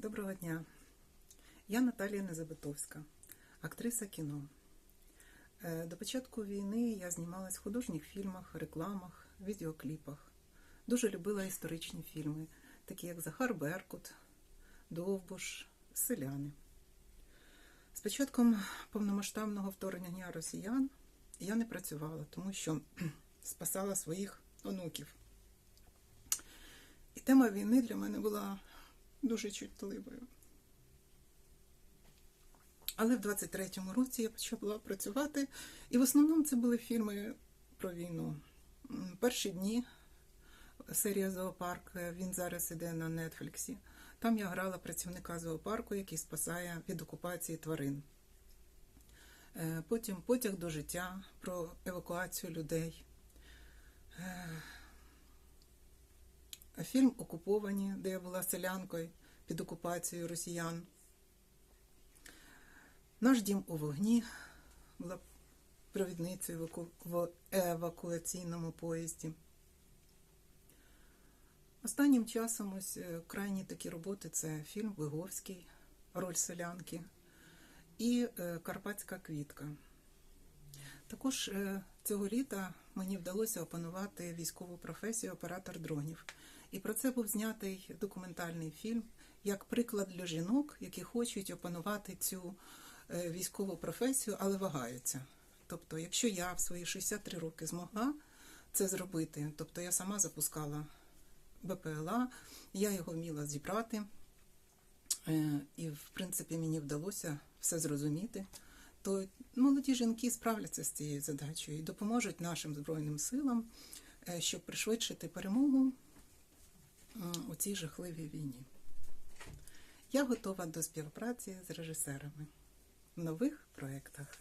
Доброго дня. Я Наталія Незабитовська, актриса кіно. Е, До початку війни я знімалась в художніх фільмах, рекламах, відеокліпах. Дуже любила історичні фільми, такі як Захар Беркут, Довбуш, Селяни. З початком повномасштабного вторгнення росіян я не працювала, тому що спасала своїх онуків. І тема війни для мене була дуже чутливою. Але в 23-му році я почала працювати, і в основному це були фільми про війну. Перші дні серія Зоопарк, е, він зараз іде на Нетфліксі. Там я грала працівника зоопарку, який спасає від окупації тварин. Е, Потім потяг до життя про евакуацію людей. Фільм Окуповані, де я була селянкою під окупацією росіян. Наш дім у вогні була провідницею в евакуаційному поїзді. Останнім часом ось е, крайні такі роботи це фільм Виговський, роль селянки і е, Карпатська квітка. Також е, цього літа мені вдалося опанувати військову професію оператор дронів. І про це був знятий документальний фільм як приклад для жінок, які хочуть опанувати цю е, військову професію, але вагаються. Тобто, якщо я в свої 63 роки змогла це зробити, тобто я сама запускала БПЛА, я його вміла зібрати, е, і в принципі мені вдалося все зрозуміти, то молоді жінки справляться з цією задачею і допоможуть нашим Збройним силам, е, щоб пришвидшити перемогу у цій жахливій війні. Я готова до співпраці з режисерами в нових проєктах.